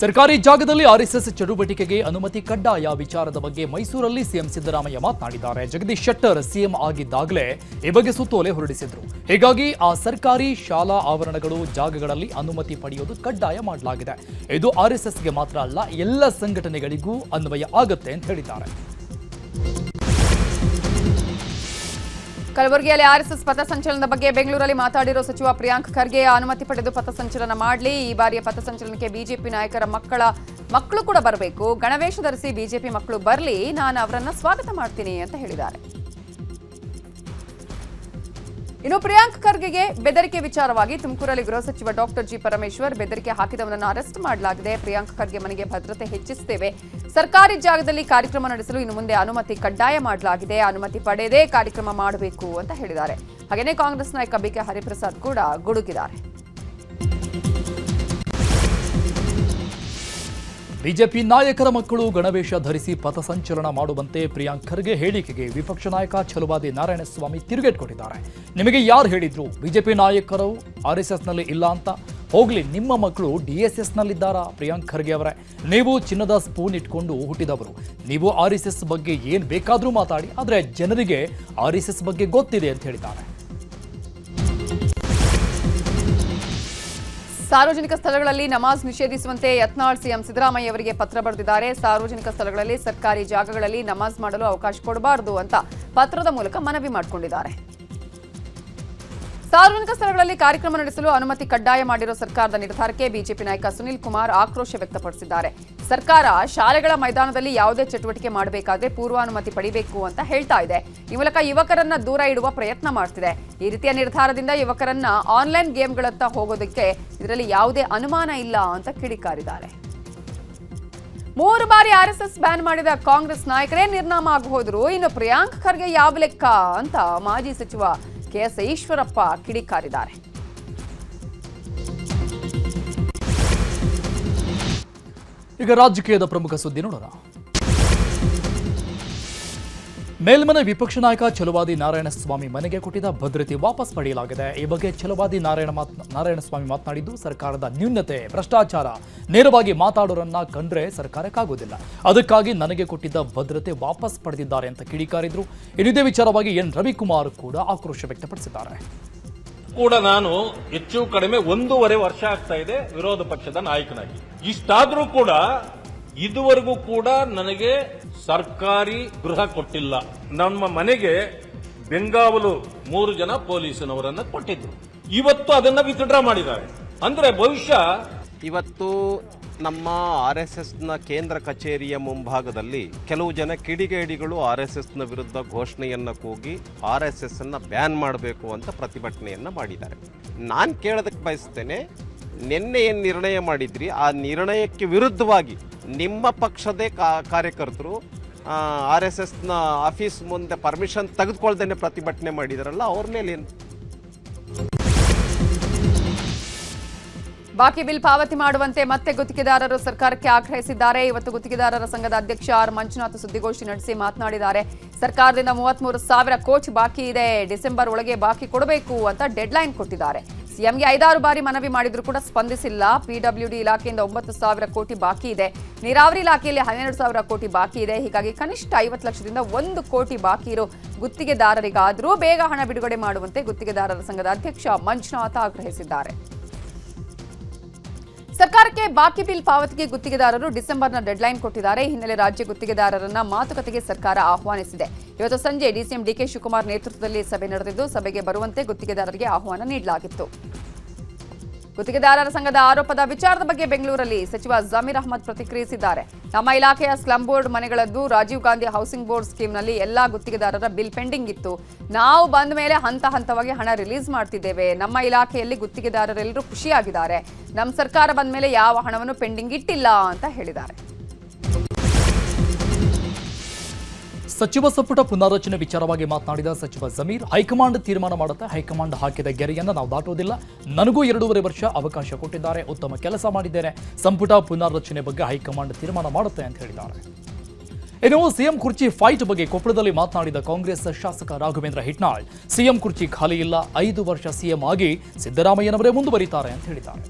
ಸರ್ಕಾರಿ ಜಾಗದಲ್ಲಿ ಆರ್ಎಸ್ಎಸ್ ಚಟುವಟಿಕೆಗೆ ಅನುಮತಿ ಕಡ್ಡಾಯ ವಿಚಾರದ ಬಗ್ಗೆ ಮೈಸೂರಲ್ಲಿ ಸಿಎಂ ಸಿದ್ದರಾಮಯ್ಯ ಮಾತನಾಡಿದ್ದಾರೆ. ಜಗದೀಶ್ ಶೆಟ್ಟರ್ ಸಿಎಂ ಆಗಿದ್ದಾಗಲೇ ಈ ಬಗ್ಗೆ ಸುತ್ತೋಲೆ ಹೊರಡಿಸಿದ್ರು. ಹೀಗಾಗಿ ಆ ಸರ್ಕಾರಿ ಶಾಲಾ ಆವರಣಗಳು, ಜಾಗಗಳಲ್ಲಿ ಅನುಮತಿ ಪಡೆಯೋದು ಕಡ್ಡಾಯ ಮಾಡಲಾಗಿದೆ. ಇದು ಆರ್ಎಸ್ಎಸ್ಗೆ ಮಾತ್ರ ಅಲ್ಲ, ಎಲ್ಲ ಸಂಘಟನೆಗಳಿಗೂ ಅನ್ವಯ ಆಗುತ್ತೆ ಅಂತ ಹೇಳಿದ್ದಾರೆ. ಕಲಬುರಗಿಯಲ್ಲಿ ಆರ್ಎಸ್ಎಸ್ ಪಥಸಂಚಲನದ ಬಗ್ಗೆ ಬೆಂಗಳೂರಲ್ಲಿ ಮಾತಾಡಿರೋ ಸಚಿವ ಪ್ರಿಯಾಂಕ್ ಖರ್ಗೆ ಅನುಮತಿ ಪಡೆದು ಪಥಸಂಚಲನ ಮಾಡಲಿ. ಈ ಬಾರಿಯ ಪಥಸಂಚಲನಕ್ಕೆ ಬಿಜೆಪಿ ನಾಯಕರ ಮಕ್ಕಳ ಮಕ್ಕಳು ಕೂಡ ಬರಬೇಕು. ಗಣವೇಶ ಧರಿಸಿ ಬಿಜೆಪಿ ಮಕ್ಕಳು ಬರಲಿ. ನಾನು ಅವರನ್ನ ಸ್ವಾಗತ ಮಾಡ್ತೀನಿ ಅಂತ ಹೇಳಿದ್ದಾರೆ. ಇನ್ನು ಪ್ರಿಯಾಂಕ್ ಖರ್ಗೆಗೆ ಬೆದರಿಕೆ ವಿಚಾರವಾಗಿ ತುಮಕೂರಲ್ಲಿ ಗೃಹ ಸಚಿವ ಡಾಕ್ಟರ್ ಜಿ ಪರಮೇಶ್ವರ್ ಬೆದರಿಕೆ ಹಾಕಿದವನನ್ನು ಅರೆಸ್ಟ್ ಮಾಡಲಾಗಿದೆ. ಪ್ರಿಯಾಂಕ್ ಖರ್ಗೆ ಮನೆಗೆ ಭದ್ರತೆ ಹೆಚ್ಚಿಸುತ್ತೇವೆ. ಸರ್ಕಾರಿ ಜಾಗದಲ್ಲಿ ಕಾರ್ಯಕ್ರಮ ನಡೆಸಲು ಇನ್ನು ಮುಂದೆ ಅನುಮತಿ ಕಡ್ಡಾಯ ಮಾಡಲಾಗಿದೆ. ಅನುಮತಿ ಪಡೆಯದೇ ಕಾರ್ಯಕ್ರಮ ಮಾಡಬೇಕು ಅಂತ ಹೇಳಿದ್ದಾರೆ. ಹಾಗೆಯೇ ಕಾಂಗ್ರೆಸ್ ನಾಯಕ ಬಿಕೆ ಹರಿಪ್ರಸಾದ್ ಕೂಡ ಗುಡುಗಿದ್ದಾರೆ. ಬಿಜೆಪಿ ನಾಯಕರ ಮಕ್ಕಳು ಗಣವೇಶ ಧರಿಸಿ ಪಥಸಂಚಲನ ಮಾಡುವಂತೆ ಪ್ರಿಯಾಂಕ್ ಖರ್ಗೆ ಹೇಳಿಕೆಗೆ ವಿಪಕ್ಷ ನಾಯಕ ಛಲುವಾದಿ ನಾರಾಯಣಸ್ವಾಮಿ ತಿರುಗೇಟ್ ಕೊಟ್ಟಿದ್ದಾರೆ ನಿಮಗೆ ಯಾರು ಹೇಳಿದ್ರು? ಬಿಜೆಪಿ ನಾಯಕರು ಆರ್ಎಸ್ಎಸ್ನಲ್ಲಿ ಇಲ್ಲ ಅಂತ? ಹೋಗ್ಲಿ, ನಿಮ್ಮ ಮಕ್ಕಳು ಡಿಎಸ್ಎಸ್ ಎಸ್ನಲ್ಲಿದ್ದಾರಾ? ಪ್ರಿಯಾಂಕ್ ಖರ್ಗೆ ಅವರೇ, ನೀವು ಚಿನ್ನದ ಸ್ಪೂನ್ ಇಟ್ಕೊಂಡು ಹುಟ್ಟಿದವರು. ನೀವು ಆರ್ ಎಸ್ ಎಸ್ ಬಗ್ಗೆ ಏನು ಬೇಕಾದರೂ ಮಾತಾಡಿ, ಆದರೆ ಜನರಿಗೆ ಆರ್ ಎಸ್ ಎಸ್ ಬಗ್ಗೆ ಗೊತ್ತಿದೆ ಅಂತ ಹೇಳಿದ್ದಾರೆ. ಸಾರ್ವಜನಿಕ ಸ್ಥಳಗಳಲ್ಲಿ ನಮಾಜ್ ನಿಷೇಧಿಸುವಂತೆ ಯತ್ನಾಳ್ ಸಿಎಂ ಸಿದ್ದರಾಮಯ್ಯ ಅವರಿಗೆ ಪತ್ರ ಬರೆದಿದ್ದಾರೆ. ಸಾರ್ವಜನಿಕ ಸ್ಥಳಗಳಲ್ಲಿ ಸರ್ಕಾರಿ ಜಾಗಗಳಲ್ಲಿ ನಮಾಜ್ ಮಾಡಲು ಅವಕಾಶ ಕೊಡಬಾರದು ಅಂತ ಪತ್ರದ ಮೂಲಕ ಮನವಿ ಮಾಡಿಕೊಂಡಿದ್ದಾರೆ. ಸಾರ್ವಜನಿಕ ಸ್ಥಳಗಳಲ್ಲಿ ಕಾರ್ಯಕ್ರಮ ನಡೆಸಲು ಅನುಮತಿ ಕಡ್ಡಾಯ ಮಾಡಿರೋ ಸರ್ಕಾರದ ನಿರ್ಧಾರಕ್ಕೆ ಬಿಜೆಪಿ ನಾಯಕ ಸುನಿಲ್ ಕುಮಾರ್ ಆಕ್ರೋಶ ವ್ಯಕ್ತಪಡಿಸಿದ್ದಾರೆ. ಸರ್ಕಾರ ಶಾಲೆಗಳ ಮೈದಾನದಲ್ಲಿ ಯಾವುದೇ ಚಟುವಟಿಕೆ ಮಾಡಬೇಕಾದ್ರೆ ಪೂರ್ವಾನುಮತಿ ಪಡಿಬೇಕು ಅಂತ ಹೇಳ್ತಾ ಇದೆ. ಈ ಮೂಲಕ ಯುವಕರನ್ನ ದೂರ ಇಡುವ ಪ್ರಯತ್ನ ಮಾಡ್ತಿದೆ. ಈ ರೀತಿಯ ನಿರ್ಧಾರದಿಂದ ಯುವಕರನ್ನ ಆನ್ಲೈನ್ ಗೇಮ್ಗಳತ್ತ ಹೋಗೋದಕ್ಕೆ ಇದರಲ್ಲಿ ಯಾವುದೇ ಅನುಮಾನ ಇಲ್ಲ ಅಂತ ಕಿಡಿಕಾರಿದ್ದಾರೆ. ಮೂರು ಬಾರಿ ಆರ್ಎಸ್ಎಸ್ ಬ್ಯಾನ್ ಮಾಡಿದ ಕಾಂಗ್ರೆಸ್ ನಾಯಕರೇ ನಿರ್ನಾಮ ಆಗಿ ಹೋದ್ರು. ಇನ್ನು ಪ್ರಿಯಾಂಕ್ ಖರ್ಗೆ ಯಾವ ಲೆಕ್ಕ ಅಂತ ಮಾಜಿ ಸಚಿವ ಕೆಎಸ್ ಈಶ್ವರಪ್ಪ ಕಿಡಿಕಾರಿದ್ದಾರೆ. ಈಗ ರಾಜಕೀಯದ ಪ್ರಮುಖ ಸುದ್ದಿ ನೋಡೋಣ. ಮೇಲ್ಮನೆ ವಿಪಕ್ಷ ನಾಯಕ ಚಲುವಾದಿ ನಾರಾಯಣಸ್ವಾಮಿ ಮನೆಗೆ ಕೊಟ್ಟಿದ್ದ ಭದ್ರತೆ ವಾಪಸ್ ಪಡೆಯಲಾಗಿದೆ. ಈ ಬಗ್ಗೆ ಛಲುವಾದಿ ನಾರಾಯಣ ಮಾತ್, ನಾರಾಯಣಸ್ವಾಮಿ ಮಾತನಾಡಿದ್ದು, ಸರ್ಕಾರದ ನ್ಯೂನತೆ, ಭ್ರಷ್ಟಾಚಾರ, ನೇರವಾಗಿ ಮಾತಾಡೋರನ್ನ ಕಂಡ್ರೆ ಸರ್ಕಾರಕ್ಕಾಗೋದಿಲ್ಲ. ಅದಕ್ಕಾಗಿ ನನಗೆ ಕೊಟ್ಟಿದ್ದ ಭದ್ರತೆ ವಾಪಸ್ ಪಡೆದಿದ್ದಾರೆ ಅಂತ ಕಿಡಿಕಾರಿದ್ರು. ಇದೇ ವಿಚಾರವಾಗಿ ಎನ್. ರವಿಕುಮಾರ್ ಕೂಡ ಆಕ್ರೋಶ ವ್ಯಕ್ತಪಡಿಸಿದ್ದಾರೆ. ಕೂಡ ನಾನು ಹೆಚ್ಚು ಕಡಿಮೆ ಒಂದೂವರೆ ವರ್ಷ ಆಗ್ತಾ ಇದೆ ವಿರೋಧ ಪಕ್ಷದ ನಾಯಕನಾಗಿ. ಇಷ್ಟಾದ್ರೂ ಕೂಡ ಇದುವರೆಗೂ ಕೂಡ ನನಗೆ ಸರ್ಕಾರಿ ಗೃಹ ಕೊಟ್ಟಿಲ್ಲ. ನಮ್ಮ ಮನೆಗೆ ಬೆಂಗಾವಲು ಮೂರು ಜನ ಪೊಲೀಸನವರನ್ನ ಕೊಟ್ಟಿದ್ರು. ಇವತ್ತು ಅದನ್ನ ವಿತ್ಡ್ರಾ ಮಾಡಿದ್ದಾರೆ. ಅಂದ್ರೆ ಭವಿಷ್ಯ ಇವತ್ತು ನಮ್ಮ ಆರ್ ಎಸ್ ಎಸ್ನ ಕೇಂದ್ರ ಕಚೇರಿಯ ಮುಂಭಾಗದಲ್ಲಿ ಕೆಲವು ಜನ ಕಿಡಿಗೇಡಿಗಳು ಆರ್ ಎಸ್ ಎಸ್ನ ವಿರುದ್ಧ ಘೋಷಣೆಯನ್ನು ಕೂಗಿ ಆರ್ ಎಸ್ ಎಸ್ ಅನ್ನ ಬ್ಯಾನ್ ಮಾಡಬೇಕು ಅಂತ ಪ್ರತಿಭಟನೆಯನ್ನ ಮಾಡಿದ್ದಾರೆ. ನಾನು ಕೇಳೋದಕ್ಕೆ ಬಯಸ್ತೇನೆ ನಿನ್ನೆ ಏನು ನಿರ್ಣಯ ಮಾಡಿದ್ರಿ? ಆ ನಿರ್ಣಯಕ್ಕೆ ವಿರುದ್ಧವಾಗಿ ನಿಮ್ಮ ಪಕ್ಷದೇ ಕಾರ್ಯಕರ್ತರು ಆರ್ ಎಸ್ ಎಸ್ನ ಆಫೀಸ್ ಮುಂದೆ ಪರ್ಮಿಷನ್ ತೆಗೆದುಕೊಳ್ದೇನೆ ಪ್ರತಿಭಟನೆ ಮಾಡಿದಾರಲ್ಲ, ಅವ್ರ ಮೇಲೆ ಏನು? ಬಾಕಿ ಬಿಲ್ ಪಾವತಿ ಮಾಡುವಂತೆ ಮತ್ತೆ ಗುತ್ತಿಗೆದಾರರು ಸರ್ಕಾರಕ್ಕೆ ಆಗ್ರಹಿಸಿದ್ದಾರೆ. ಇವತ್ತು ಗುತ್ತಿಗೆದಾರರ ಸಂಘದ ಅಧ್ಯಕ್ಷ ಆರ್ ಮಂಜುನಾಥ್ ಸುದ್ದಿಗೋಷ್ಠಿ ನಡೆಸಿ ಮಾತನಾಡಿದ್ದಾರೆ. ಸರ್ಕಾರದಿಂದ ಮೂವತ್ಮೂರು ಸಾವಿರ ಕೋಚ್ ಬಾಕಿ ಇದೆ. ಡಿಸೆಂಬರ್ ಒಳಗೆ ಬಾಕಿ ಕೊಡಬೇಕು ಅಂತ ಡೆಡ್ಲೈನ್ ಕೊಟ್ಟಿದ್ದಾರೆ. ಸಿಎಂಗೆ ಐದಾರು ಬಾರಿ ಮನವಿ ಮಾಡಿದ್ರು ಕೂಡ ಸ್ಪಂದಿಸಿಲ್ಲ. ಪಿಡಬ್ಲ್ಯೂಡಿ ಇಲಾಖೆಯಿಂದ ಒಂಬತ್ತು ಸಾವಿರ ಕೋಟಿ ಬಾಕಿ ಇದೆ. ನೀರಾವರಿ ಇಲಾಖೆಯಲ್ಲಿ ಹನ್ನೆರಡು ಸಾವಿರ ಕೋಟಿ ಬಾಕಿ ಇದೆ. ಹೀಗಾಗಿ ಕನಿಷ್ಠ ಐವತ್ತು ಲಕ್ಷದಿಂದ ಒಂದು ಕೋಟಿ ಬಾಕಿ ಇರೋ ಗುತ್ತಿಗೆದಾರರಿಗಾದರೂ ಬೇಗ ಹಣ ಬಿಡುಗಡೆ ಮಾಡುವಂತೆ ಗುತ್ತಿಗೆದಾರರ ಸಂಘದ ಅಧ್ಯಕ್ಷ ಮಂಜುನಾಥ್ ಆಗ್ರಹಿಸಿದ್ದಾರೆ. ಸರ್ಕಾರಕ್ಕೆ ಬಾಕಿ ಬಿಲ್ ಪಾವತಿಗೆ ಗುತ್ತಿಗೆದಾರರು ಡಿಸೆಂಬರ್ನ ಡೆಡ್ಲೈನ್ ಕೊಟ್ಟಿದ್ದಾರೆ. ಹಿನ್ನೆಲೆ ರಾಜ್ಯ ಗುತ್ತಿಗೆದಾರರನ್ನ ಮಾತುಕತೆಗೆ ಸರ್ಕಾರ ಆಹ್ವಾನಿಸಿದೆ. ಇವತ್ತು ಸಂಜೆ ಡಿಸಿಎಂ ಡಿಕೆ ಶಿವಕುಮಾರ್ ನೇತೃತ್ವದಲ್ಲಿ ಸಭೆ ನಡೆದಿದ್ದು, ಸಭೆಗೆ ಬರುವಂತೆ ಗುತ್ತಿಗೆದಾರರಿಗೆ ಆಹ್ವಾನ ನೀಡಲಾಗಿತ್ತು. ಗುತ್ತಿಗೆದಾರರ ಸಂಘದ ಆರೋಪದ ವಿಚಾರದ ಬಗ್ಗೆ ಬೆಂಗಳೂರಲ್ಲಿ ಸಚಿವ ಜಮೀರ್ ಅಹಮದ್ ಪ್ರತಿಕ್ರಿಯಿಸಿದ್ದಾರೆ. ನಮ್ಮ ಇಲಾಖೆಯ ಸ್ಲಂ ಬೋರ್ಡ್ ಮನೆಗಳದ್ದು ರಾಜೀವ್ ಗಾಂಧಿ ಹೌಸಿಂಗ್ ಬೋರ್ಡ್ ಸ್ಕೀಮ್ನಲ್ಲಿ ಎಲ್ಲಾ ಗುತ್ತಿಗೆದಾರರ ಬಿಲ್ ಪೆಂಡಿಂಗ್ ಇತ್ತು. ನಾವು ಬಂದ ಮೇಲೆ ಹಂತ ಹಂತವಾಗಿ ಹಣ ರಿಲೀಸ್ ಮಾಡ್ತಿದ್ದೇವೆ. ನಮ್ಮ ಇಲಾಖೆಯಲ್ಲಿ ಗುತ್ತಿಗೆದಾರರೆಲ್ಲರೂ ಖುಷಿಯಾಗಿದ್ದಾರೆ. ನಮ್ಮ ಸರ್ಕಾರ ಬಂದ ಮೇಲೆ ಯಾವ ಹಣವನ್ನು ಪೆಂಡಿಂಗ್ ಇಟ್ಟಿಲ್ಲ ಅಂತ ಹೇಳಿದ್ದಾರೆ. ಸಚಿವ ಸಂಪುಟ ಪುನಾರಚನೆ ವಿಚಾರವಾಗಿ ಮಾತನಾಡಿದ ಸಚಿವ ಜಮೀರ್, ಹೈಕಮಾಂಡ್ ತೀರ್ಮಾನ ಮಾಡುತ್ತೆ ಹೈಕಮಾಂಡ್ ಹಾಕಿದ ಗೆರೆಯನ್ನು ನಾವು ದಾಟುವುದಿಲ್ಲ. ನನಗೂ ಎರಡೂವರೆ ವರ್ಷ ಅವಕಾಶ ಕೊಟ್ಟಿದ್ದಾರೆ. ಉತ್ತಮ ಕೆಲಸ ಮಾಡಿದ್ದೇನೆ. ಸಂಪುಟ ಪುನಾರಚನೆ ಬಗ್ಗೆ ಹೈಕಮಾಂಡ್ ತೀರ್ಮಾನ ಮಾಡುತ್ತೆ ಅಂತ ಹೇಳಿದ್ದಾರೆ. ಇನ್ನು ಸಿಎಂ ಕುರ್ಚಿ ಫೈಟ್ ಬಗ್ಗೆ ಕೊಪ್ಪಳದಲ್ಲಿ ಮಾತನಾಡಿದ ಕಾಂಗ್ರೆಸ್ ಶಾಸಕ ರಾಘವೇಂದ್ರ ಹಿಟ್ನಾಳ್, ಸಿಎಂ ಕುರ್ಚಿ ಖಾಲಿ ಇಲ್ಲ. ಐದು ವರ್ಷ ಸಿಎಂ ಆಗಿ ಸಿದ್ದರಾಮಯ್ಯನವರೇ ಮುಂದುವರಿತಾರೆ ಅಂತ ಹೇಳಿದ್ದಾರೆ.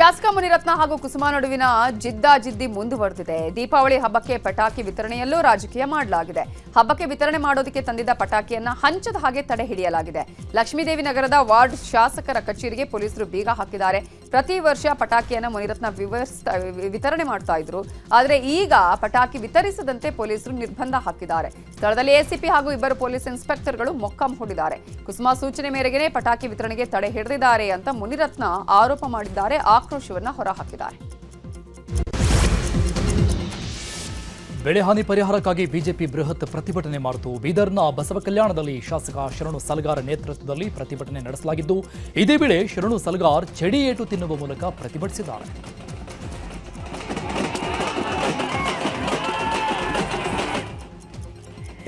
ಶಾಸಕ ಮುನಿರತ್ನ ಹಾಗೂ ಕುಸುಮಾ ನಡುವಿನ ಜಿದ್ದಾಜಿದ್ದಿ ಮುಂದುವರೆದಿದೆ. ದೀಪಾವಳಿ ಹಬ್ಬಕ್ಕೆ ಪಟಾಕಿ ವಿತರಣೆಯಲ್ಲೂ ರಾಜಕೀಯ ಮಾಡಲಾಗಿದೆ. ಹಬ್ಬಕ್ಕೆ ವಿತರಣೆ ಮಾಡೋದಕ್ಕೆ ತಂದಿದ್ದ ಪಟಾಕಿಯನ್ನ ಹಂಚದ ಹಾಗೆ ತಡೆ ಹಿಡಿಯಲಾಗಿದೆ. ಲಕ್ಷ್ಮೀದೇವಿ ನಗರದ ವಾರ್ಡ್ ಶಾಸಕರ ಕಚೇರಿಗೆ ಪೊಲೀಸರು ಬೀಗ ಹಾಕಿದ್ದಾರೆ. ಪ್ರತಿ ವರ್ಷ ಪಟಾಕಿಯನ್ನ ಮುನಿರತ್ನ ವಿವರಿಸ್ತಾ, ವಿತರಣೆ ಮಾಡ್ತಾ ಇದ್ರು. ಆದರೆ ಈಗ ಪಟಾಕಿ ವಿತರಿಸದಂತೆ ಪೊಲೀಸರು ನಿರ್ಬಂಧ ಹಾಕಿದ್ದಾರೆ. ಸ್ಥಳದಲ್ಲಿ ಎಸಿಪಿ ಹಾಗೂ ಇಬ್ಬರು ಪೊಲೀಸ್ ಇನ್ಸ್ಪೆಕ್ಟರ್ಗಳು ಮೊಕ್ಕಂ ಹೂಡಿದ್ದಾರೆ. ಕುಸುಮಾ ಸೂಚನೆ ಮೇರೆಗೆ ಪಟಾಕಿ ವಿತರಣೆಗೆ ತಡೆ ಹಿಡಿದಿದ್ದಾರೆ ಅಂತ ಮುನಿರತ್ನ ಆರೋಪ ಮಾಡಿದ್ದಾರೆ. ಆಕ್ರೋಶವನ್ನ ಹೊರಹಾಕಿದ್ದಾರೆ ಬೆಳೆಹಾನಿ ಪರಿಹಾರಕ್ಕಾಗಿ ಬಿಜೆಪಿ ಬೃಹತ್ ಪ್ರತಿಭಟನೆ ಮಾಡಿತು. ಬೀದರ್ನ ಬಸವ ಕಲ್ಯಾಣದಲ್ಲಿ ಶಾಸಕ ಶರಣು ಸಲಗಾರ್ ನೇತೃತ್ವದಲ್ಲಿ ಪ್ರತಿಭಟನೆ ನಡೆಸಲಾಗಿದ್ದು, ಇದೇ ವೇಳೆ ಶರಣು ಸಲಗಾರ್ ಚಡಿಯೇಟು ತಿನ್ನುವ ಮೂಲಕ ಪ್ರತಿಭಟಿಸಿದ್ದಾರೆ.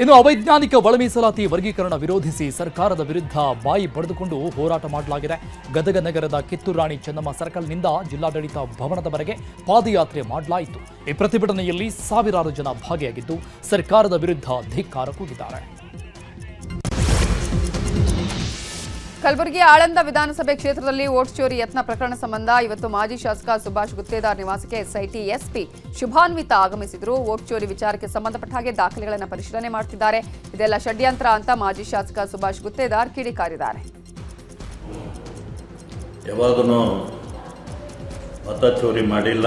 ಇನ್ನು ಅವೈಜ್ಞಾನಿಕ ಒಳ ಮೀಸಲಾತಿ ವರ್ಗೀಕರಣ ವಿರೋಧಿಸಿ ಸರ್ಕಾರದ ವಿರುದ್ಧ ಬಾಯಿ ಬಡಿದುಕೊಂಡು ಹೋರಾಟ ಮಾಡಲಾಗಿದೆ. ಗದಗ ನಗರದ ಕಿತ್ತೂರು ರಾಣಿ ಚೆನ್ನಮ್ಮ ಸರ್ಕಲ್ನಿಂದ ಜಿಲ್ಲಾಡಳಿತ ಭವನದವರೆಗೆ ಪಾದಯಾತ್ರೆ ಮಾಡಲಾಯಿತು. ಈ ಪ್ರತಿಭಟನೆಯಲ್ಲಿ ಸಾವಿರಾರು ಜನ ಭಾಗಿಯಾಗಿದ್ದು, ಸರ್ಕಾರದ ವಿರುದ್ಧ ಧಿಕ್ಕಾರ ಕೂಗಿದ್ದಾರೆ. ಕಲಬುರಗಿ ಆಳಂದ ವಿಧಾನಸಭೆ ಕ್ಷೇತ್ರದಲ್ಲಿ ವೋಟ್ ಚೋರಿ ಯತ್ನ ಪ್ರಕರಣ ಸಂಬಂಧ ಇವತ್ತು ಮಾಜಿ ಶಾಸಕ ಸುಭಾಷ್ ಗುತ್ತೇದಾರ್ ನಿವಾಸಕ್ಕೆ ಎಸ್ಐಟಿ ಎಸ್ಪಿ ಶುಭಾನ್ವಿತ ಆಗಮಿಸಿದ್ರು. ವೋಟ್ ಚೋರಿ ವಿಚಾರಕ್ಕೆ ಸಂಬಂಧಪಟ್ಟ ಹಾಗೆ ದಾಖಲೆಗಳನ್ನು ಪರಿಶೀಲನೆ ಮಾಡ್ತಿದ್ದಾರೆ. ಇದೆಲ್ಲ ಷಡ್ಯಂತ್ರ ಅಂತ ಮಾಜಿ ಶಾಸಕ ಸುಭಾಷ್ ಗುತ್ತೇದಾರ್ ಕಿಡಿಕಾರಿದ್ದಾರೆ. ಮತ ಚೋರಿ ಮಾಡಿಲ್ಲ.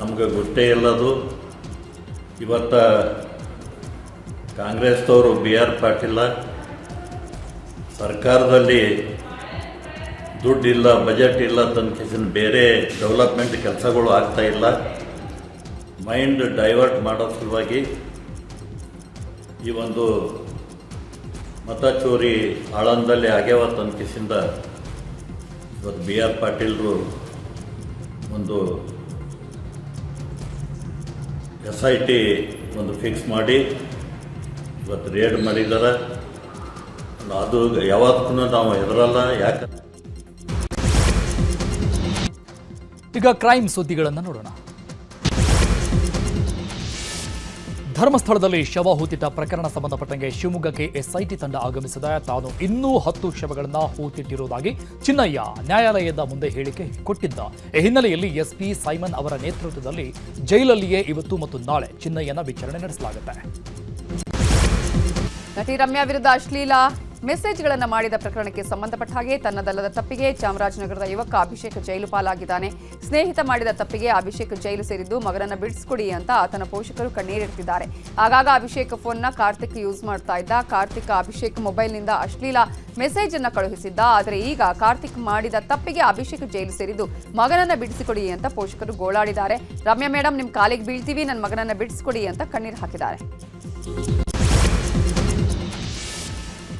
ನಮಗೆ ಗೊತ್ತೇ ಇಲ್ಲದು. ಇವತ್ತ ಕಾಂಗ್ರೆಸ್ದವರು ಬಿ ಆರ್ ಪಾಟೀಲ ಸರ್ಕಾರದಲ್ಲಿ ದುಡ್ಡಿಲ್ಲ ಬಜೆಟ್ ಇಲ್ಲ ತನ್ನ ಬೇರೆ ಡೆವಲಪ್ಮೆಂಟ್ ಕೆಲಸಗಳು ಆಗ್ತಾ ಇಲ್ಲ. ಮೈಂಡ್ ಡೈವರ್ಟ್ ಮಾಡೋ ಸಲುವಾಗಿ ಈ ಒಂದು ಮತ ಚೋರಿ ಆಳಂದಲ್ಲಿ ಆಗ್ಯಾವ ತನಕಿಸಿಂದ ಇವತ್ತು ಬಿ ಆರ್ ಪಾಟೀಲ್ರು ಒಂದು ಎಸ್ ಐ ಟಿ ಒಂದು ಫಿಕ್ಸ್ ಮಾಡಿ ಇವತ್ತು ರೇಡ್ ಮಾಡಿದ್ದಾರೆ ಅದು ಯಾವತ್ತೂ ನಾವು ಹೆದರಲ್ಲ ಯಾಕೆ ಈಗ ಕ್ರೈಮ್ ಸುದ್ದಿಗಳನ್ನು ನೋಡೋಣ. ಧರ್ಮಸ್ಥಳದಲ್ಲಿ ಶವ ಹೂತಿಟ್ಟ ಪ್ರಕರಣ ಸಂಬಂಧಪಟ್ಟಂಗೆ ಶಿವಮೊಗ್ಗಕ್ಕೆ ಎಸ್ಐಟಿ ತಂಡ ಆಗಮಿಸಿದ. ತಾನು ಇನ್ನೂ ಹತ್ತು ಶವಗಳನ್ನು ಹೂತಿಟ್ಟಿರುವುದಾಗಿ ಚಿನ್ನಯ್ಯ ನ್ಯಾಯಾಲಯದ ಮುಂದೆ ಹೇಳಿಕೆ ಕೊಟ್ಟಿದ್ದ. ಈ ಹಿನ್ನೆಲೆಯಲ್ಲಿ ಎಸ್ಪಿ ಸೈಮನ್ ಅವರ ನೇತೃತ್ವದಲ್ಲಿ ಜೈಲಲ್ಲಿಯೇ ಇವತ್ತು ಮತ್ತು ನಾಳೆ ಚಿನ್ನಯ್ಯನ ವಿಚಾರಣೆ ನಡೆಸಲಾಗುತ್ತೆ. ನಟಿ ರಮ್ಯಾ ವಿರುದ್ಧ ಅಶ್ಲೀಲ ಮೆಸೇಜ್ಗಳನ್ನು ಮಾಡಿದ ಪ್ರಕರಣಕ್ಕೆ ಸಂಬಂಧಪಟ್ಟ ಹಾಗೆ ತನ್ನದಲ್ಲದ ತಪ್ಪಿಗೆ ಚಾಮರಾಜನಗರದ ಯುವಕ ಅಭಿಷೇಕ್ ಜೈಲು ಪಾಲಾಗಿದ್ದಾನೆ ಸ್ನೇಹಿತ ಮಾಡಿದ ತಪ್ಪಿಗೆ ಅಭಿಷೇಕ್ ಜೈಲು ಸೇರಿದ್ದು ಮಗನನ್ನು ಬಿಡಿಸ್ಕೊಡಿ ಅಂತ ಆತನ ಪೋಷಕರು ಕಣ್ಣೀರಿಡ್ತಿದ್ದಾರೆ. ಆಗಾಗ ಅಭಿಷೇಕ್ ಫೋನ್ನ ಕಾರ್ತಿಕ್ ಯೂಸ್ ಮಾಡ್ತಾ ಇದ್ದ. ಕಾರ್ತಿಕ್ ಅಭಿಷೇಕ್ ಮೊಬೈಲ್ನಿಂದ ಅಶ್ಲೀಲ ಮೆಸೇಜ್ ಅನ್ನು ಕಳುಹಿಸಿದ್ದ. ಆದರೆ ಈಗ ಕಾರ್ತಿಕ್ ಮಾಡಿದ ತಪ್ಪಿಗೆ ಅಭಿಷೇಕ್ ಜೈಲು ಸೇರಿದ್ದು ಮಗನನ್ನ ಬಿಡಿಸಿಕೊಡಿ ಅಂತ ಪೋಷಕರು ಗೋಳಾಡಿದ್ದಾರೆ. ರಮ್ಯಾ ಮೇಡಮ್ ನಿಮ್ ಕಾಲಿಗೆ ಬೀಳ್ತೀವಿ ನನ್ನ ಮಗನನ್ನ ಬಿಡಿಸ್ಕೊಡಿ ಅಂತ ಕಣ್ಣೀರು ಹಾಕಿದ್ದಾರೆ.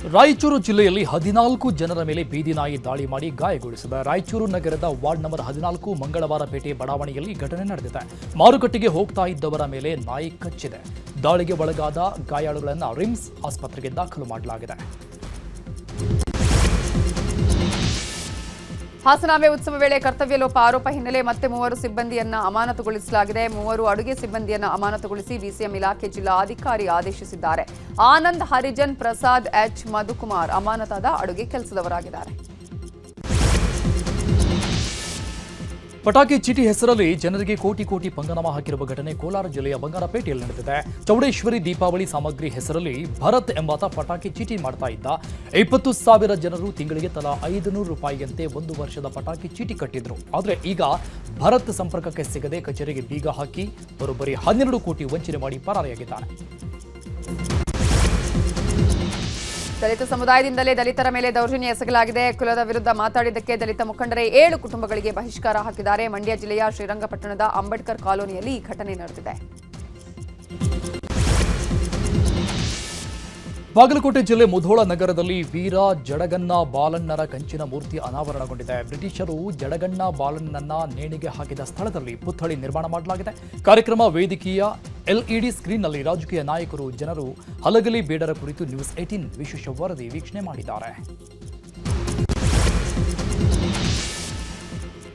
ರಾಯಚೂರು ಜಿಲ್ಲೆಯಲ್ಲಿ ಹದಿನಾಲ್ಕು ಜನರ ಮೇಲೆ ಬೀದಿ ನಾಯಿ ದಾಳಿ ಮಾಡಿ ಗಾಯಗೊಳಿಸಿದೆ. ರಾಯಚೂರು ನಗರದ ವಾರ್ಡ್ ನಂಬರ್ ಹದಿನಾಲ್ಕು ಮಂಗಳವಾರ ಪೇಟೆ ಬಡಾವಣೆಯಲ್ಲಿ ಘಟನೆ ನಡೆದಿದೆ. ಮಾರುಕಟ್ಟೆಗೆ ಹೋಗ್ತಾ ಇದ್ದವರ ಮೇಲೆ ನಾಯಿ ಕಚ್ಚಿದೆ. ದಾಳಿಗೆ ಒಳಗಾದ ಗಾಯಾಳುಗಳನ್ನು ರಿಮ್ಸ್ ಆಸ್ಪತ್ರೆಗೆ ದಾಖಲು ಮಾಡಲಾಗಿದೆ. ಹಾಸನಾಂಬೆ ಉತ್ಸವ ವೇಳೆ ಕರ್ತವ್ಯ ಲೋಪ ಆರೋಪ ಹಿನ್ನೆಲೆ ಮತ್ತೆ ಮೂವರು ಸಿಬ್ಬಂದಿಯನ್ನ ಅಮಾನತುಗೊಳಿಸಲಾಗಿದೆ. ಮೂವರು ಅಡುಗೆ ಸಿಬ್ಬಂದಿಯನ್ನು ಅಮಾನತುಗೊಳಿಸಿ ಬಿಸಿಎಂ ಇಲಾಖೆ ಜಿಲ್ಲಾ ಅಧಿಕಾರಿ ಆದೇಶಿಸಿದ್ದಾರೆ. ಆನಂದ್ ಹರಿಜನ್ ಪ್ರಸಾದ್ ಎಚ್ ಮಧುಕುಮಾರ್ ಅಮಾನತಾದ ಅಡುಗೆ ಕೆಲಸದವರಾಗಿದ್ದಾರೆ. ಪಟಾಕಿ ಚೀಟಿ ಹೆಸರಲ್ಲಿ ಜನರಿಗೆ ಕೋಟಿ ಕೋಟಿ ಪಂಗನಮ ಹಾಕಿರುವ ಘಟನೆ ಕೋಲಾರ ಜಿಲ್ಲೆಯ ಬಂಗಾರಪೇಟೆಯಲ್ಲಿ ನಡೆದಿದೆ. ಚೌಡೇಶ್ವರಿ ದೀಪಾವಳಿ ಸಾಮಗ್ರಿ ಹೆಸರಲ್ಲಿ ಭರತ್ ಎಂಬಾತ ಪಟಾಕಿ ಚೀಟಿ ಮಾಡ್ತಾ ಇದ್ದ. ಇಪ್ಪತ್ತು ಸಾವಿರ ಜನರು ತಿಂಗಳಿಗೆ ತಲಾ ಐದು ನೂರು ರೂಪಾಯಿಯಂತೆ ಒಂದು ವರ್ಷದ ಪಟಾಕಿ ಚೀಟಿ ಕಟ್ಟಿದ್ರು. ಆದರೆ ಈಗ ಭರತ್ ಸಂಪರ್ಕಕ್ಕೆ ಸಿಗದೆ ಕಚೇರಿಗೆ ಬೀಗ ಹಾಕಿ, ಬರೋಬ್ಬರಿ ಹನ್ನೆರಡು ಕೋಟಿ ವಂಚನೆ ಮಾಡಿ ಪರಾರಿಯಾಗಿದ್ದಾನೆ. ದಲಿತ ಸಮುದಾಯದಿಂದಲೇ ದಲಿತರ ಮೇಲೆ ದೌರ್ಜನ್ಯ ಎಸಗಲಾಗಿದೆ. ಕುಲದ ವಿರುದ್ಧ ಮಾತಾಡಿದ್ದಕ್ಕೆ ದಲಿತ ಮುಖಂಡರೇ ಏಳು ಕುಟುಂಬಗಳಿಗೆ ಬಹಿಷ್ಕಾರ ಹಾಕಿದ್ದಾರೆ. ಮಂಡ್ಯ ಜಿಲ್ಲೆಯ ಶ್ರೀರಂಗಪಟ್ಟಣದ ಅಂಬೇಡ್ಕರ್ ಕಾಲೋನಿಯಲ್ಲಿ ಈ ಘಟನೆ ನಡೆದಿದೆ. ಬಾಗಲಕೋಟೆ ಜಿಲ್ಲೆ ಮುಧೋಳ ನಗರದಲ್ಲಿ ವೀರ ಜಡಗನ್ನ ಬಾಲಣ್ಣರ ಕಂಚಿನ ಮೂರ್ತಿ ಅನಾವರಣಗೊಂಡಿದೆ. ಬ್ರಿಟಿಷರು ಜಡಗಣ್ಣ ಬಾಲಣ್ಣನ ನೇಣಿಗೆ ಹಾಕಿದ ಸ್ಥಳದಲ್ಲಿ ಪುತ್ಥಳಿ ನಿರ್ಮಾಣ ಮಾಡಲಾಗಿದೆ. ಕಾರ್ಯಕ್ರಮ ವೇದಿಕೆಯ ಎಲ್ಇಡಿ ಸ್ಕ್ರೀನ್ನಲ್ಲಿ ರಾಜಕೀಯ ನಾಯಕರು, ಜನರು ಹಲಗಲಿ ಬೇಡರ ಕುರಿತು ನ್ಯೂಸ್ ಏಟೀನ್ ವಿಶೇಷ ವರದಿ ವೀಕ್ಷಣೆ ಮಾಡಿದ್ದಾರೆ.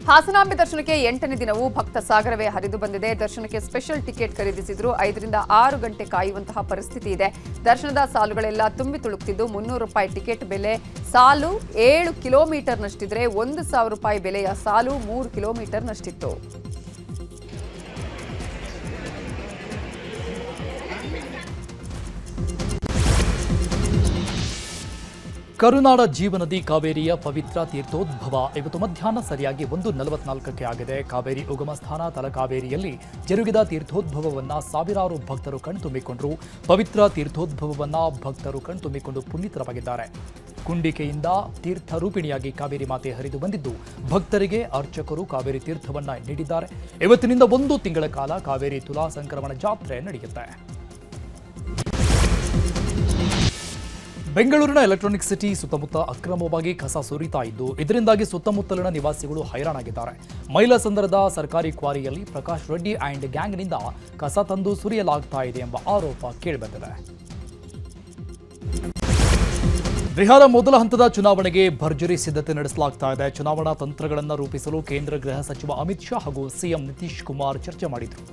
ಹಾಸನಾಂಬೆ ದರ್ಶನಕ್ಕೆ ಎಂಟನೇ ದಿನವೂ ಭಕ್ತ ಸಾಗರವೇ ಹರಿದು ಬಂದಿದೆ. ದರ್ಶನಕ್ಕೆ ಸ್ಪೆಷಲ್ ಟಿಕೆಟ್ ಖರೀದಿಸಿದ್ರು. ಐದರಿಂದ ಆರು ಗಂಟೆ ಕಾಯುವಂತಹ ಪರಿಸ್ಥಿತಿ ಇದೆ. ದರ್ಶನದ ಸಾಲುಗಳೆಲ್ಲ ತುಂಬಿ ತುಳುಕ್ತಿದ್ದು ಮುನ್ನೂರು ರೂಪಾಯಿ ಟಿಕೆಟ್ ಬೆಲೆ. ಸಾಲು ಏಳು ಕಿಲೋಮೀಟರ್ನಷ್ಟಿದ್ರೆ ಒಂದು ಸಾವಿರ ರೂಪಾಯಿ ಬೆಲೆಯ ಸಾಲು ಮೂರು ಕಿಲೋಮೀಟರ್ನಷ್ಟಿತ್ತು. ಕರುನಾಡ ಜೀವನದಿ ಕಾವೇರಿಯ ಪವಿತ್ರ ತೀರ್ಥೋದ್ಭವ. ಇವತ್ತು ಮಧ್ಯಾಹ್ನ ಸರಿಯಾಗಿ ಒಂದು ನಲವತ್ನಾಲ್ಕಕ್ಕೆ ಆಗಿದೆ. ಕಾವೇರಿ ಉಗಮ ಸ್ಥಾನ ತಲಕಾವೇರಿಯಲ್ಲಿ ಜರುಗಿದ ತೀರ್ಥೋದ್ಭವವನ್ನ ಸಾವಿರಾರು ಭಕ್ತರು ಕಣ್ತುಂಬಿಕೊಂಡರು. ಪವಿತ್ರ ತೀರ್ಥೋದ್ಭವವನ್ನ ಭಕ್ತರು ಕಣ್ತುಂಬಿಕೊಂಡು ಪುನೀತರವಾಗಿದ್ದಾರೆ ಕುಂಡಿಕೆಯಿಂದ ತೀರ್ಥ ರೂಪಿಣಿಯಾಗಿ ಕಾವೇರಿ ಮಾತೆ ಹರಿದು ಬಂದಿದ್ದು, ಭಕ್ತರಿಗೆ ಅರ್ಚಕರು ಕಾವೇರಿ ತೀರ್ಥವನ್ನ ನೀಡಿದ್ದಾರೆ. ಇವತ್ತಿನಿಂದ ಒಂದು ತಿಂಗಳ ಕಾಲ ಕಾವೇರಿ ತುಲಾ ಸಂಕ್ರಮಣ ಜಾತ್ರೆ ನಡೆಯುತ್ತೆ. ಬೆಂಗಳೂರಿನ ಎಲೆಕ್ಟ್ರಾನಿಕ್ ಸಿಟಿ ಸುತ್ತಮುತ್ತ ಅಕ್ರಮವಾಗಿ ಕಸ ಸುರಿತಾ ಇದ್ದು, ಇದರಿಂದಾಗಿ ಸುತ್ತಮುತ್ತಲಿನ ನಿವಾಸಿಗಳು ಹೈರಾಣಾಗಿದ್ದಾರೆ. ಮೈಲಸಂದ್ರದ ಸರ್ಕಾರಿ ಕ್ವಾರಿಯಲ್ಲಿ ಪ್ರಕಾಶ್ ರೆಡ್ಡಿ ಆ್ಯಂಡ್ ಗ್ಯಾಂಗ್ನಿಂದ ಕಸ ತಂದು ಸುರಿಯಲಾಗ್ತಾ ಇದೆ ಎಂಬ ಆರೋಪ ಕೇಳಿಬಂದಿದೆ. ಬಿಹಾರ ಮೊದಲ ಹಂತದ ಚುನಾವಣೆಗೆ ಭರ್ಜರಿ ಸಿದ್ಧತೆ ನಡೆಸಲಾಗ್ತಾ ಇದೆ. ಚುನಾವಣಾ ತಂತ್ರಗಳನ್ನು ರೂಪಿಸಲು ಕೇಂದ್ರ ಗೃಹ ಸಚಿವ ಅಮಿತ್ ಶಾ ಹಾಗೂ ಸಿಎಂ ನಿತೀಶ್ ಕುಮಾರ್ ಚರ್ಚೆ ಮಾಡಿದರು.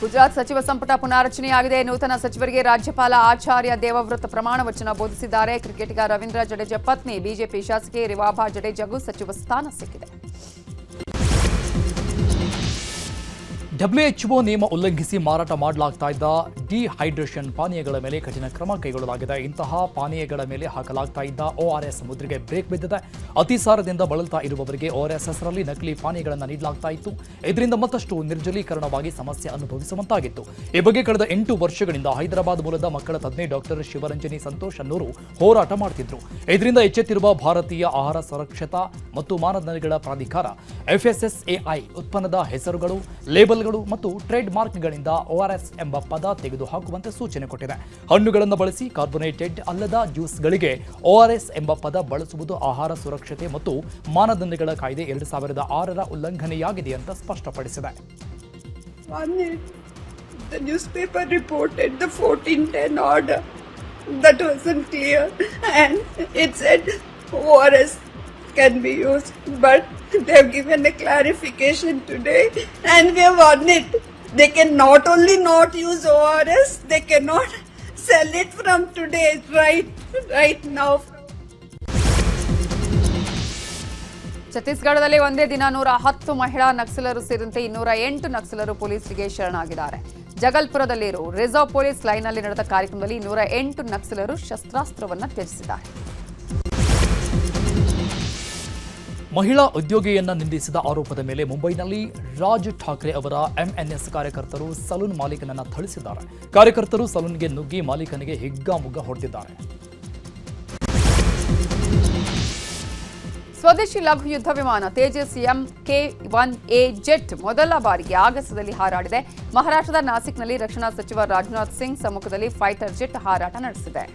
ಗುಜರಾತ್ ಸಚಿವ ಸಂಪುಟ ಪುನಾರಚನೆಯಾಗಿದೆ. ನೂತನ ಸಚಿವರಿಗೆ ರಾಜ್ಯಪಾಲ ಆಚಾರ್ಯ ದೇವವ್ರತ ಪ್ರಮಾಣ ವಚನ ಬೋಧಿಸಿದ್ದಾರೆ. ಕ್ರಿಕೆಟಿಗ ರವೀಂದ್ರ ಜಡೇಜಾ ಪತ್ನಿ, ಬಿಜೆಪಿ ಶಾಸಕಿ ರಿವಾಭಾ ಜಡೇಜಾಗೂ ಸಚಿವ ಸ್ಥಾನ ಸಿಕ್ಕಿದೆ. ಡಬ್ಲ್ಯೂಎಚ್ಒ ನಿಯಮ ಉಲ್ಲಂಘಿಸಿ ಮಾರಾಟ ಮಾಡಲಾಗ್ತಾ ಇದ್ದ ಡಿಹೈಡ್ರೇಷನ್ ಪಾನೀಯಗಳ ಮೇಲೆ ಕಠಿಣ ಕ್ರಮ ಕೈಗೊಳ್ಳಲಾಗಿದೆ. ಇಂತಹ ಪಾನೀಯಗಳ ಮೇಲೆ ಹಾಕಲಾಗ್ತಾ ಇದ್ದ ಓಆರ್ಎಸ್ ಮುದ್ರೆಗೆ ಬ್ರೇಕ್ ಬಿದ್ದಿದೆ. ಅತಿಸಾರದಿಂದ ಬಳಲ್ತಾ ಇರುವವರಿಗೆ ಓಆರ್ಎಸ್ ಹೆಸರಲ್ಲಿ ನಕಲಿ ಪಾನೀಯಗಳನ್ನು ನೀಡಲಾಗ್ತಾ ಇತ್ತು. ಇದರಿಂದ ಮತ್ತಷ್ಟು ನಿರ್ಜಲೀಕರಣವಾಗಿ ಸಮಸ್ಯೆ ಅನುಭವಿಸುವಂತಾಗಿತ್ತು. ಈ ಬಗ್ಗೆ ಕಳೆದ ಎಂಟು ವರ್ಷಗಳಿಂದ ಹೈದರಾಬಾದ್ ಮೂಲದ ಮಕ್ಕಳ ತಜ್ಞೆ ಡಾಕ್ಟರ್ ಶಿವರಂಜನಿ ಸಂತೋಷ್ ಅನ್ನೋರು ಹೋರಾಟ ಮಾಡ್ತಿದ್ರು. ಇದರಿಂದ ಎಚ್ಚೆತ್ತಿರುವ ಭಾರತೀಯ ಆಹಾರ ಸುರಕ್ಷತಾ ಮತ್ತು ಮಾನದಂಡಗಳ ಪ್ರಾಧಿಕಾರ ಎಫ್ಎಸ್ಎಸ್ಎಐ ಉತ್ಪನ್ನದ ಹೆಸರುಗಳು, ಲೇಬಲ್ಗಳು ಮತ್ತು ಟ್ರೇಡ್ ಮಾರ್ಕ್ಗಳಿಂದ ಓಆರ್ಎಸ್ ಎಂಬ ಪದ ತೆಗೆದುಹಾಕುವಂತೆ ಸೂಚನೆ ಕೊಟ್ಟಿದೆ ಹಣ್ಣುಗಳನ್ನು ಬಳಸಿ ಕಾರ್ಬೊನೇಟೆಡ್ ಅಲ್ಲದ ಜ್ಯೂಸ್ಗಳಿಗೆ ಓಆರ್ಎಸ್ ಎಂಬ ಪದ ಬಳಸುವುದು ಆಹಾರ ಸುರಕ್ಷತೆ ಮತ್ತು ಮಾನದಂಡಗಳ ಕಾಯ್ದೆ ಎರಡು ಸಾವಿರದ ಆರರ ಉಲ್ಲಂಘನೆಯಾಗಿದೆ ಅಂತ ಸ್ಪಷ್ಟಪಡಿಸಿದೆ. The newspaper reported the 1410 order. That wasn't clear. And it said ORS can be used. But they have given a clarification today and we have on it. They can not only not use ORS, they cannot sell it from today, right, right now. ಛತ್ತೀಸ್ಗಢದಲ್ಲಿ ಒಂದೇ ದಿನ ನೂರ ಹತ್ತು ಮಹಿಳಾ ನಕ್ಸಲರು ಸೇರಿದಂತೆ ಇನ್ನೂರ ಎಂಟು ನಕ್ಸಲರು ಪೊಲೀಸರಿಗೆ ಶರಣಾಗಿದ್ದಾರೆ ಜಗಲ್ಪುರದಲ್ಲಿರೋ ರಿಸರ್ವ್ ಪೊಲೀಸ್ ಲೈನ್ನಲ್ಲಿ ನಡೆದ ಕಾರ್ಯಕ್ರಮದಲ್ಲಿ ನೂರ ಎಂಟು ನಕ್ಸಲರು ಶಸ್ತ್ರಾಸ್ತ್ರವನ್ನು ತ್ಯಜಿಸಿದ್ದಾರೆ ಮಹಿಳಾ ಉದ್ಯೋಗಿಯನ್ನ ನಿಂದಿಸಿದ ಆರೋಪದ ಮೇಲೆ ಮುಂಬೈನಲ್ಲಿ ರಾಜ್ ಠಾಕ್ರೆ ಅವರ ಎಂಎನ್ಎಸ್ ಕಾರ್ಯಕರ್ತರು ಸಲೂನ್ ಮಾಲೀಕನನ್ನ ಥಳಿಸಿದ್ದಾರೆ. ಕಾರ್ಯಕರ್ತರು ಸಲೂನ್ಗೆ ನುಗ್ಗಿ ಮಾಲೀಕನಿಗೆ ಹಿಗ್ಗಾಮುಗ್ಗ ಹೊಡೆದಿದ್ದಾರೆ. ಸ್ವದೇಶಿ ಲಘು ಯುದ್ಧ ವಿಮಾನ Tejas M K one A jet ಮೊದಲ ಬಾರಿಗೆ ಆಗಸದಲ್ಲಿ ಹಾರಾಡಿದೆ. ಮಹಾರಾಷ್ಟ್ರದ ನಾಸಿಕ್ನಲ್ಲಿ ರಕ್ಷಣಾ ಸಚಿವ ರಾಜನಾಥ್ ಸಿಂಗ್ ಸಮ್ಮುಖದಲ್ಲಿ ಫೈಟರ್ ಜೆಟ್ ಹಾರಾಟ ನಡೆಸಿದೆ.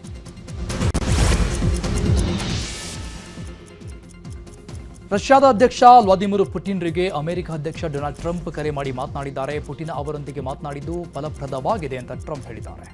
ರಷ್ಯಾದ ಅಧ್ಯಕ್ಷ ವ್ಲಾದಿಮಿರ್ ಪುಟಿನ್ರಿಗೆ ಅಮೆರಿಕ ಅಧ್ಯಕ್ಷ ಡೊನಾಲ್ಡ್ ಟ್ರಂಪ್ ಕರೆ ಮಾಡಿ ಮಾತನಾಡಿದ್ದಾರೆ. ಪುಟಿನ್ ಅವರೊಂದಿಗೆ ಮಾತನಾಡಿದ್ದು ಫಲಪ್ರದವಾಗಿದೆ ಅಂತ ಟ್ರಂಪ್ ಹೇಳಿದ್ದಾರೆ.